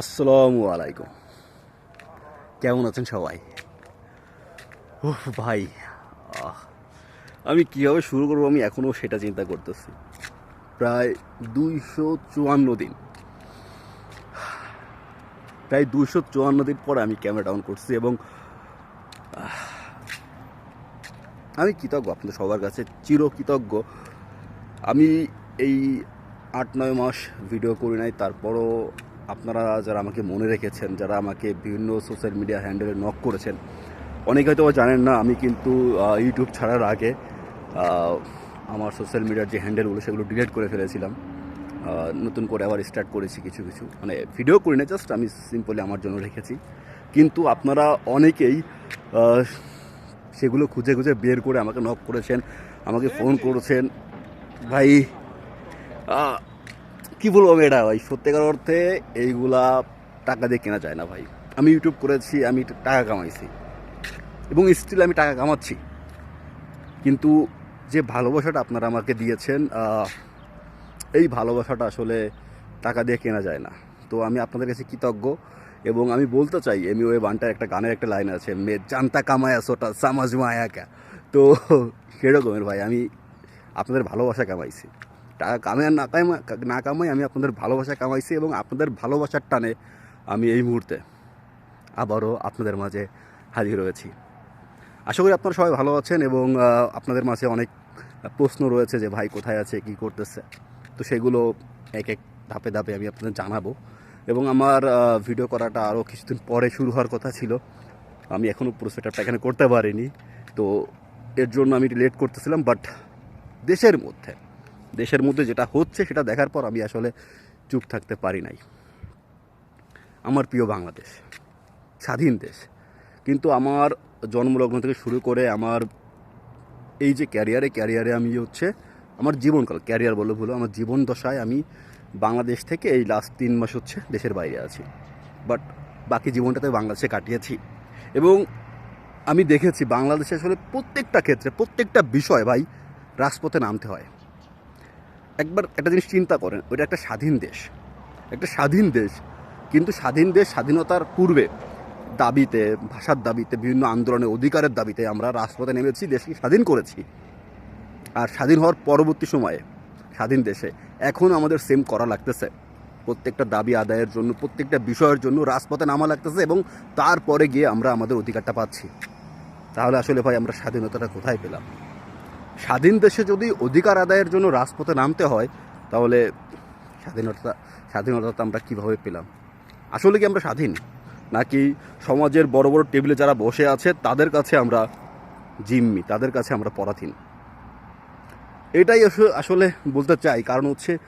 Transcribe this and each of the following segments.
আসসালামু আলাইকুম। কেমন আছেন সবাই? ও ভাই আমি কীভাবে শুরু করব আমি এখনও সেটা চিন্তা করতেছি। প্রায় দুইশো চুয়ান্ন দিন। প্রায় দুইশো চুয়ান্ন দিন পরে আমি ক্যামেরা ডাউন করছি এবং আমি কৃতজ্ঞ আপনাদের সবার কাছে, চিরকৃতজ্ঞ। আমি এই আট নয় মাস ভিডিও করি নাই, তারপরও আপনারা যারা আমাকে মনে রেখেছেন যারা আমাকে বিভিন্ন সোশ্যাল মিডিয়া হ্যান্ডেলে নক করেছেন অনেকে হয়তো জানেন না আমি কিন্তু ইউটিউব ছাড়ার আগে আমার সোশ্যাল মিডিয়ার যে হ্যান্ডেলগুলো সেগুলো ডিলিট করে ফেলেছিলাম। নতুন করে আবার স্টার্ট করেছি কিছু কিছু। মানে ভিডিও করি না জাস্ট আমি সিম্পলি আমার জন্য রেখেছি। কিন্তু আপনারা অনেকেই সেগুলো খুঁজে খুঁজে বের করে আমাকে নক করেছেন আমাকে ফোন করেছেন। ভাই কি বলব এটা ভাই? সত্যিকার অর্থে এইগুলা টাকা দিয়ে কেনা যায় না ভাই। আমি ইউটিউব করেছি, আমি টাকা কামাইছি। এবং স্টিল আমি টাকা কামাচ্ছি। কিন্তু যে ভালোবাসাটা আপনারা আমাকে দিয়েছেন এই ভালোবাসাটা আসলে টাকা দিয়ে কেনা যায় না। তো আমি আপনাদের কাছে কৃতজ্ঞ এবং আমি বলতে চাই এমি ওয়ে বানটার একটা গানের একটা লাইন আছে, মে জানতা কামায় সোটা, সামাজ মায়া কা তো সেরকমের ভাই, আমি আপনাদের ভালোবাসা কামাইছি। কামাই আর না কামাই না কামাই, আমি আপনাদের ভালোবাসা কামাইছি এবং আপনাদের ভালোবাসার টানে আমি এই মুহূর্তে আবারও আপনাদের মাঝে হাজির রয়েছি আশা করি আপনারা সবাই ভালো আছেন এবং আপনাদের মাঝে অনেক প্রশ্ন রয়েছে যে ভাই কোথায় আছে, কি করতেছে? তো সেগুলো এক এক ধাপে ধাপে আমি আপনাদের জানাব এবং আমার ভিডিও করাটা আরও কিছুদিন পরে শুরু হওয়ার কথা ছিল। আমি এখনও পুরো সেটআপটা এখানে করতে পারিনি। তো এর জন্য আমি লেট করতেছিলাম বাট দেশের মধ্যে দেশের মধ্যে যেটা হচ্ছে সেটা দেখার পর আমি আসলে চুপ থাকতে পারি নাই। আমার প্রিয় বাংলাদেশ, স্বাধীন দেশ। কিন্তু আমার জন্মলগ্ন থেকে শুরু করে আমার এই যে ক্যারিয়ারে ক্যারিয়ারে আমি হচ্ছে আমার জীবনকাল ক্যারিয়ার বলে ভুলো, আমার জীবন দশায় আমি বাংলাদেশ থেকে এই লাস্ট তিন মাস হচ্ছে দেশের বাইরে আছি। বাট বাকি জীবনটাতে বাংলাদেশে কাটিয়েছি। এবং আমি দেখেছি বাংলাদেশে আসলে প্রত্যেকটা ক্ষেত্রে, প্রত্যেকটা বিষয় ভাই রাজপথে নামতে হয়। একবার একটা জিনিস চিন্তা করেন, ওইটা একটা স্বাধীন দেশ। একটা স্বাধীন দেশ, কিন্তু স্বাধীন দেশ স্বাধীনতার পূর্বে দাবিতে, ভাষার দাবিতে, বিভিন্ন আন্দোলনে অধিকারের দাবিতে আমরা রাজপথে নেমেছি, দেশকে স্বাধীন করেছি। আর স্বাধীন হওয়ার পরবর্তী সময়ে, স্বাধীন দেশে, এখন আমাদের সেম করা লাগতেছে। প্রত্যেকটা দাবি আদায়ের জন্য, প্রত্যেকটা বিষয়ের জন্য রাজপথে নামা লাগতেছে এবং তারপরে গিয়ে আমরা আমাদের অধিকারটা পাচ্ছি। তাহলে আসলে ভাই আমরা স্বাধীনতাটা কোথায় পেলাম? স্বাধীন দেশে যদি অধিকার আদায়ের জন্য রাজপথে নামতে হয়, তাহলে স্বাধীনতা স্বাধীনতা আমরা কীভাবে পেলাম? আসলে কি আমরা স্বাধীন? নাকি সমাজের বড় বড় টেবিলে যারা বসে আছে, তাদের কাছে আমরা জিম্মি, তাদের কাছে আমরা পরাধীন? এটাই আস- আসলে বলতে চাই, কারণ হচ্ছে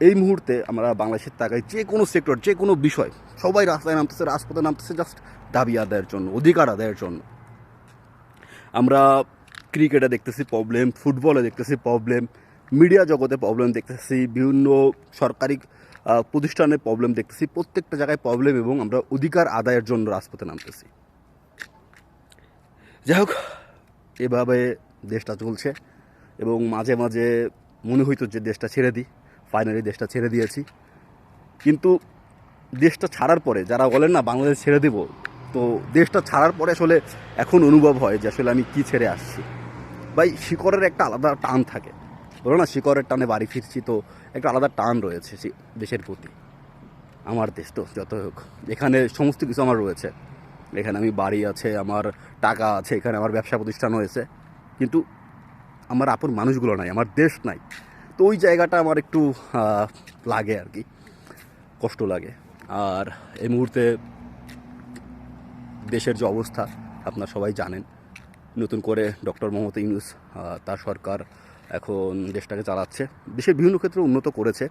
এই মুহূর্তে আমরা বাংলাদেশের তাকাই যে কোনো সেক্টর যে কোনো বিষয়, সবাই রাস্তায় নামতেছে, রাজপথে নামতেছে জাস্ট দাবি আদায়ের জন্য, অধিকার আদায়ের জন্য। আমরা ক্রিকেটে দেখতেছি প্রবলেম ফুটবলে দেখতেছি প্রবলেম মিডিয়া জগতে প্রবলেম দেখতেছি, বিভিন্ন সরকারি প্রতিষ্ঠানে প্রবলেম দেখতেছি, প্রত্যেকটা জায়গায় প্রবলেম এবং আমরা অধিকার আদায়ের জন্য রাজপথে নামতেছি। যাই হোক, এভাবে দেশটা চলছে এবং মাঝে মাঝে মনে হইতো যে দেশটা ছেড়ে দিই ফাইনালি দেশটা ছেড়ে দিয়েছি। কিন্তু দেশটা ছাড়ার পরে, যারা বলেন না বাংলাদেশ ছেড়ে দেব, তো দেশটা ছাড়ার পরে আসলে এখন অনুভব হয় যে আসলে আমি কি ছেড়ে আসছি। ভাই, শিকড়ের একটা আলাদা টান থাকে। বলো না, শিকড়ের টানে বাড়ি ফিরছি তো একটা আলাদা টান রয়েছে দেশের প্রতি। আমার দেশ তো, যত হোক। এখানে সমস্ত কিছু আমার রয়েছে। এখানে আমি বাড়ি আছে, আমার টাকা আছে, এখানে আমার ব্যবসা প্রতিষ্ঠান হয়েছে কিন্তু আমার আপন মানুষগুলো নাই, আমার দেশ নাই। তো ওই জায়গাটা আমার একটু লাগে আর কি। কষ্ট লাগে। আর এই মুহূর্তে দেশের যে অবস্থা, আপনার সবাই জানেন। নতুন করে ডক্টর মোহাম্মদ ইউনুস তার সরকার এখন দেশটাকে চালাচ্ছে। দেশের বিভিন্ন ক্ষেত্রে উন্নত করেছে,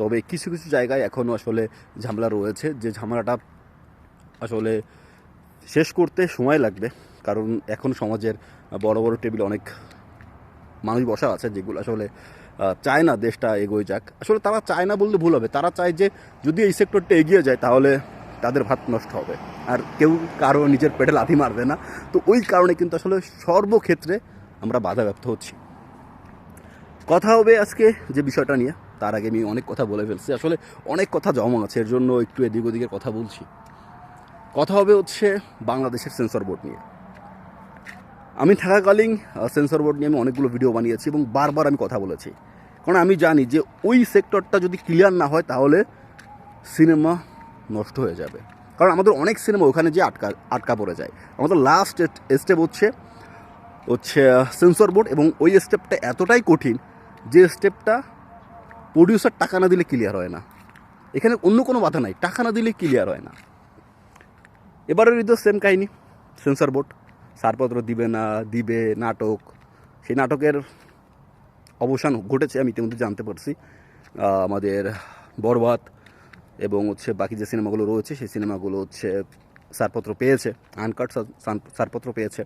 তবে কিছু কিছু জায়গায় এখনও আসলে ঝামেলা রয়েছে। যে ঝামেলাটা আসলে শেষ করতে সময় লাগবে, কারণ এখন সমাজের বড় বড় টেবিলে অনেক মানুষ বসা আছে, যেগুলো আসলে চায় না দেশটা এগোয় যাক। আসলে তারা চায় না বললে ভুল হবে। তারা চায় যে যদি এই সেক্টরটা এগিয়ে যায়, তাহলে তাদের ভাত নষ্ট হবে। আর কেউ কারও নিজের পেটে লাথি মারবে না। তো ওই কারণে কিন্তু আসলে সর্বক্ষেত্রে আমরা বাধাপ্রাপ্ত হচ্ছি। কথা হবে আজকে যে বিষয়টা নিয়ে, তার আগে আমি অনেক কথা বলে ফেলছি। আসলে অনেক কথা জমা আছে, এর জন্য একটু এদিক ওদিকের কথা বলছি। কথা হবে হচ্ছে বাংলাদেশের সেন্সর বোর্ড নিয়ে। আমি থাকাকালীন সেন্সর বোর্ড নিয়ে আমি অনেকগুলো ভিডিও বানিয়েছি এবং বারবার আমি কথা বলেছি। কারণ আমি জানি যে ওই সেক্টরটা যদি ক্লিয়ার না হয়, তাহলে সিনেমা নষ্ট হয়ে যাবে। কারণ আমাদের অনেক সিনেমা ওখানে যে আটকা আটকা পড়ে যায়। আমাদের লাস্ট স্টেপ হচ্ছে হচ্ছে সেন্সর বোর্ড এবং ওই স্টেপটা এতটাই কঠিন যে স্টেপটা প্রডিউসার টাকা না দিলে ক্লিয়ার হয় না। এখানে অন্য কোনো বাধা নাই, টাকা না দিলে ক্লিয়ার হয় না। এবারের ঈদের সেম কাহিনি সেন্সর বোর্ড ছাড়পত্র দিবে না, দিবে নাটক। সেই নাটকের অবসান ঘটেছে, আমি ইতিমধ্যে জানতে পারছি। আমাদের বরবাদ এবং হচ্ছে বাকি যে সিনেমাগুলো রয়েছে, সেই সিনেমাগুলো হচ্ছে সারপত্র পেয়েছে আনকাট সারপত্র পেয়েছে।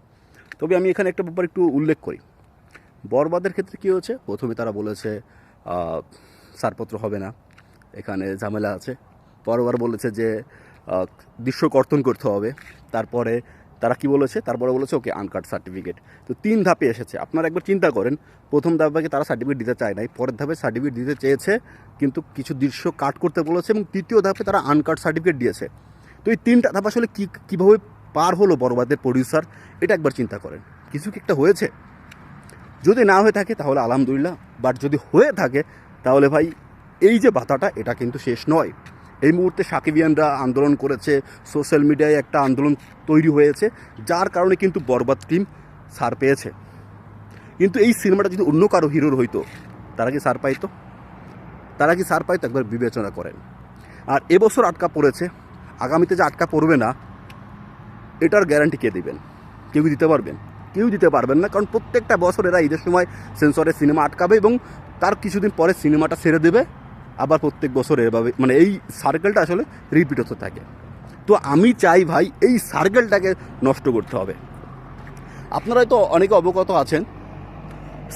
তবে আমি এখানে একটা ব্যাপার একটু উল্লেখ করি। বরবাদের ক্ষেত্রে কী হয়েছে? প্রথমে তারা বলেছে ছাড়পত্র হবে না, এখানে ঝামেলা আছে। পরবার বলেছে যে দৃশ্য কর্তন করতে হবে। তারপরে তারা কি বলেছে? তারপরে বলেছে, ওকে, আনকাট সার্টিফিকেট। তো তিন ধাপে এসেছে। আপনারা একবার চিন্তা করেন, প্রথম ধাপে তারা সার্টিফিকেট দিতে চায় নাই? পরের ধাপে সার্টিফিকেট দিতে চেয়েছে, কিন্তু কিছু দৃশ্য কাট করতে বলেছে এবং তৃতীয় ধাপে তারা আনকাট সার্টিফিকেট দিয়েছে। তো এই তিনটা ধাপ আসলে কী, কীভাবে পার হলো বরবাদের প্রডিউসার এটা একবার চিন্তা করেন। কিছু কি একটা হয়েছে? যদি না হয়ে থাকে তাহলে আলহামদুলিল্লাহ বাট যদি হয়ে থাকে তাহলে ভাই, এই যে বাধাটা, এটা কিন্তু শেষ নয়। এই মুহূর্তে সাকিবিয়ানরা আন্দোলন করেছে, সোশ্যাল মিডিয়ায় একটা আন্দোলন তৈরি হয়েছে, যার কারণে কিন্তু বরবাদ টিম সার পেয়েছে। কিন্তু এই সিনেমাটা যদি অন্য কারও হিরোর হইতো, তারা কি সার পাইতো? তারা কি সার পাইতো? একবার বিবেচনা করেন। আর এবছর আটকা পড়েছে, আগামীতে যে আটকা পড়বে না, এটার গ্যারান্টি কে দেবেন? কেউ দিতে পারবেন? কেউ দিতে পারবেন না, কারণ প্রত্যেকটা বছর এরা ঈদের সময় সেন্সরে সিনেমা আটকাবে এবং তার কিছুদিন পরে সিনেমাটা ছেড়ে দেবে। আবার প্রত্যেক বছর এভাবে মানে এই সার্কেলটা আসলে রিপিট হতে থাকে। তো আমি চাই ভাই এই সার্কেলটাকে নষ্ট করতে হবে। আপনারা হয়তো অনেকে অবগত আছেন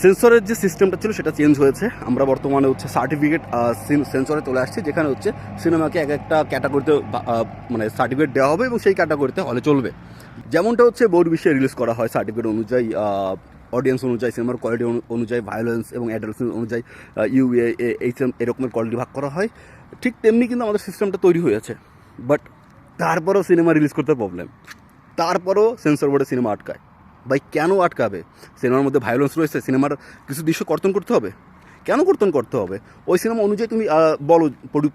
সেন্সরের যে সিস্টেমটা ছিল সেটা চেঞ্জ হয়েছে। আমরা বর্তমানে হচ্ছে সার্টিফিকেট সেন্সরে চলে আসছে, যেখানে হচ্ছে সিনেমাকে এক একটা ক্যাটাগরিতে মানে সার্টিফিকেট দেওয়া হবে এবং সেই ক্যাটাগরিতে হলে চলবে। যেমনটা হচ্ছে বোর্ড বিশ্বে রিলিজ করা হয় সার্টিফিকেট অনুযায়ী অডিয়েন্স অনুযায়ী সিনেমার কোয়ালিটি অনুযায়ী ভায়োলেন্স এবং অ্যাডালসেন্স অনুযায়ী ইউএ এইচ এম এরকমের কোয়ালিটি ভাগ করা হয়। ঠিক তেমনি কিন্তু আমাদের সিস্টেমটা তৈরি হয়েছে বাট তারপরও সিনেমা রিলিজ করতে প্রবলেম তারপরও সেন্সর বোর্ডে সিনেমা আটকায়। ভাই কেন আটকাবে? সিনেমার মধ্যে ভায়োলেন্স রয়েছে সিনেমার কিছু দৃশ্য কর্তন করতে হবে? কেন কর্তন করতে হবে? ওই সিনেমা অনুযায়ী তুমি বলো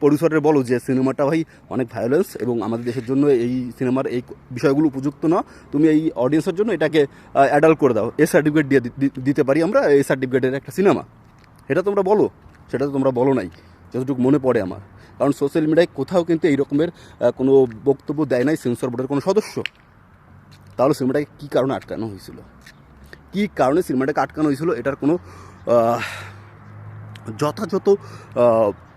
প্রডিউসারের বলো যে সিনেমাটা ভাই অনেক ভায়োলেন্স এবং আমাদের দেশের জন্য এই সিনেমার এই বিষয়গুলো উপযুক্ত না। তুমি এই অডিয়েন্সের জন্য এটাকে অ্যাডাল্ট করে দাও। এ সার্টিফিকেট দিয়ে দিতে পারি আমরা এই সার্টিফিকেটের একটা সিনেমা। এটা তোমরা বলো। সেটা তো তোমরা বলো নাই। যতটুকু মনে পড়ে আমার। কারণ সোশ্যাল মিডিয়ায় কোথাও কিন্তু এই রকমের কোনো বক্তব্য দেয় নাই সেন্সর বোর্ডের কোনো সদস্য। তাহলে সিনেমাটাকে কী কারণে আটকানো হয়েছিল? কী কারণে সিনেমাটাকে আটকানো হয়েছিল? এটার কোনো যথাযথ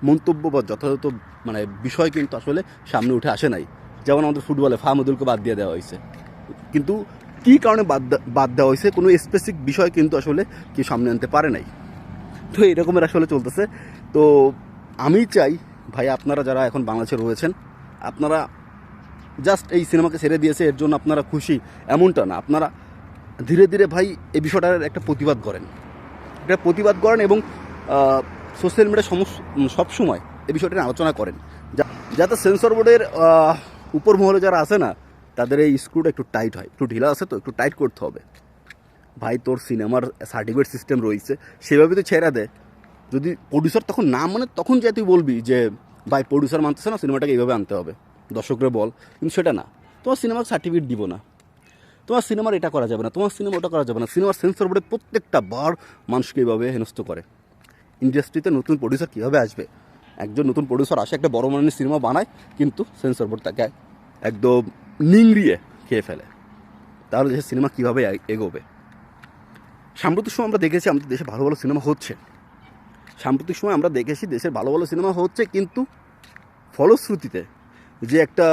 মন্তব্য বা যথাযথ মানে বিষয় কিন্তু আসলে সামনে উঠে আসে নাই। যেমন আমাদের ফুটবলে ফাহমুদুলকে বাদ দিয়ে দেওয়া হয়েছে। কিন্তু কী কারণে বাদ বাদ দেওয়া হয়েছে, কোনো স্পেসিফিক বিষয় কিন্তু আসলে কি সামনে আনতে পারে নাই। তো এরকমের আসলে চলতেছে। তো আমি চাই, ভাই, আপনারা যারা এখন বাংলাদেশে রয়েছেন, আপনারা জাস্ট এই সিনেমাকে ছেড়ে দিয়েছে, এর জন্য আপনারা খুশি এমনটা না। আপনারা ধীরে ধীরে ভাই, এই বিষয়টার একটা প্রতিবাদ করেন। একটা প্রতিবাদ করেন এবং সোশ্যাল মিডিয়া সমস্ত সবসময় এই বিষয়টি নিয়ে আলোচনা করেন। যাতে সেন্সর বোর্ডের উপর মহলে যারা আসে না, তাদের এই স্ক্রুটা একটু টাইট হয়। একটু ঢিলা আছে তো, একটু টাইট করতে হবে। ভাই, তোর সিনেমার সার্টিফিকেট সিস্টেম রয়েছে, সেভাবে তো ছেড়ে দে। যদি প্রডিউসার তখন না মানে তখন যে তুই বলবি যে, ভাই প্রডিউসার মানতেছে না সিনেমাটাকে এইভাবে আনতে হবে। দর্শকরা বল, কিন্তু সেটা না। তোমার সিনেমার সার্টিফিকেট দিব না। তোমার সিনেমার এটা করা যাবে না, তোমার সিনেমা ওটা করা যাবে না। সিনেমার সেন্সর বোর্ডে প্রত্যেকটা বার মানুষকে এইভাবে হেনস্থ করে। ইন্ডাস্ট্রিতে নতুন প্রডিউসার কীভাবে আসবে? একজন নতুন প্রডিউসার আসে, একটা বড় মানের সিনেমা বানায়, কিন্তু সেন্সর বোর্ড তাকে একদম নিংড়িয়ে খেয়ে ফেলে। তাহলে দেশের সিনেমা কীভাবে এগোবে? সাম্প্রতিক সময় আমরা দেখেছি আমাদের দেশে ভালো ভালো সিনেমা হচ্ছে। সাম্প্রতিক সময় আমরা দেখেছি দেশের ভালো ভালো সিনেমা হচ্ছে, কিন্তু ফলশ্রুতিতে যে একটা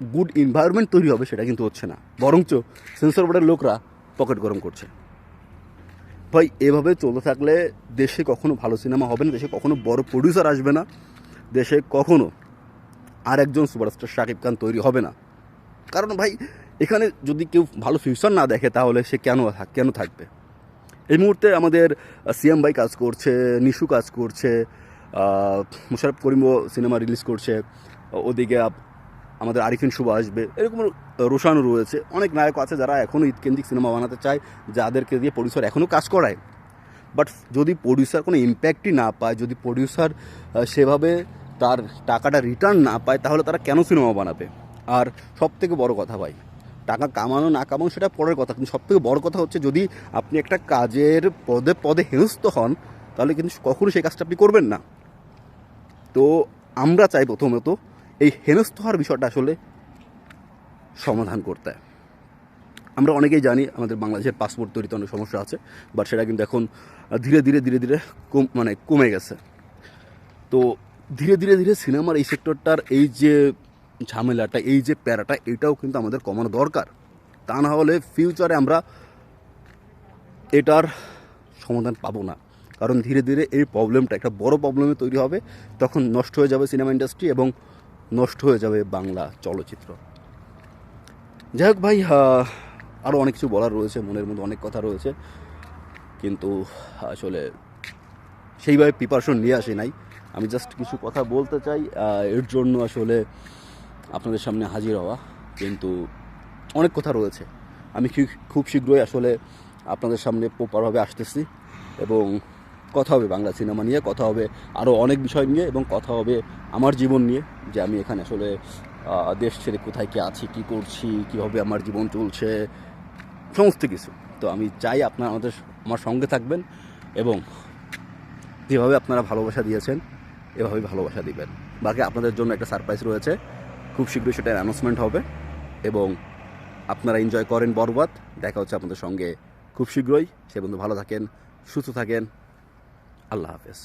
গুড এনভায়রনমেন্ট তৈরি হবে সেটা কিন্তু হচ্ছে না। বরঞ্চ সেন্সর বোর্ডের লোকরা পকেট গরম করছে। ভাই, এভাবে চলতে থাকলে দেশে কখনো ভালো সিনেমা হবে না, দেশে কখনো বড় প্রডিউসার আসবে না, দেশে কখনো আর একজন সুপারস্টার শাকিব খান তৈরি হবে না। কারণ ভাই, এখানে যদি কেউ ভালো ফিউচার না দেখে, তাহলে সে কেন কেন থাকবে? এই মুহূর্তে আমাদের সিএম ভাই কাজ করছে, নিশু কাজ করছে মুশারফ করিমও সিনেমা রিলিজ করছে ওদিকে আমাদের আরিফিন শুভ আসবে। এরকম রোশানও রয়েছে। অনেক নায়ক আছে যারা এখনও ঈদকেন্দ্রিক সিনেমা বানাতে চায়, যাদেরকে দিয়ে প্রডিউসার এখনও কাজ করায়। বাট যদি প্রডিউসার কোনো ইম্প্যাক্টই না পায়, যদি প্রডিউসার সেভাবে তার টাকাটা রিটার্ন না পায়, তাহলে তারা কেন সিনেমা বানাবে? আর সব থেকে বড় কথা ভাই, টাকা কামানো না কামানো সেটা পরের কথা। কিন্তু সব থেকে বড় কথা হচ্ছে যদি আপনি একটা কাজের পদে পদে হেনস্থ হন, তাহলে কিন্তু কখনো সেই কাজটা আপনি করবেন না। তো আমরা চাই প্রথমত এই হেনস্থ হওয়ার বিষয়টা আসলে সমাধান করতে। আমরা অনেকেই জানি আমাদের বাংলাদেশের পাসপোর্ট তৈরিতে অনেক সমস্যা আছে বাট সেটা কিন্তু এখন ধীরে ধীরে ধীরে ধীরে কম মানে কমে গেছে। তো ধীরে ধীরে ধীরে সিনেমার এই সেক্টরটার এই যে ঝামেলাটা, এই যে প্যারাটা, এটাও কিন্তু আমাদের কমানো দরকার। তা না হলে ফিউচারে আমরা এটার সমাধান পাবো না। কারণ ধীরে ধীরে এই প্রবলেমটা একটা বড় প্রবলেমে তৈরি হবে, তখন নষ্ট হয়ে যাবে সিনেমা ইন্ডাস্ট্রি এবং নষ্ট হয়ে যাবে বাংলা চলচ্চিত্র। যাই হোক ভাই আরও অনেক কিছু বলার রয়েছে, মনের মধ্যে অনেক কথা রয়েছে। কিন্তু আসলে সেইভাবে প্রিপারেশন নিয়ে আসে নাই। আমি জাস্ট কিছু কথা বলতে চাই এর জন্য আসলে আপনাদের সামনে হাজির হওয়া। কিন্তু অনেক কথা রয়েছে। আমি খুব শীঘ্রই আসলে আপনাদের সামনে প্রপারভাবে আসতেছি এবং কথা হবে, বাংলা সিনেমা নিয়ে কথা হবে আরও অনেক বিষয় নিয়ে এবং কথা হবে আমার জীবন নিয়ে, যে আমি এখানে আসলে দেশ ছেড়ে কোথায় কি আছি, কি করছি, কীভাবে আমার জীবন চলছে, সমস্ত কিছু। তো আমি চাই আপনারা আমাদের আমার সঙ্গে থাকবেন এবং যেভাবে আপনারা ভালোবাসা দিয়েছেন, এভাবেই ভালোবাসা দিবেন। বাকি আপনাদের জন্য একটা সারপ্রাইজ রয়েছে। খুব শীঘ্রই সেটা অ্যানাউন্সমেন্ট হবে এবং আপনারা এনজয় করেন বরবাদ। দেখা হচ্ছে আপনাদের সঙ্গে। খুব শীঘ্রই। সে বন্ধু ভালো থাকেন, সুস্থ থাকেন। আল্লাহ হাফেজ।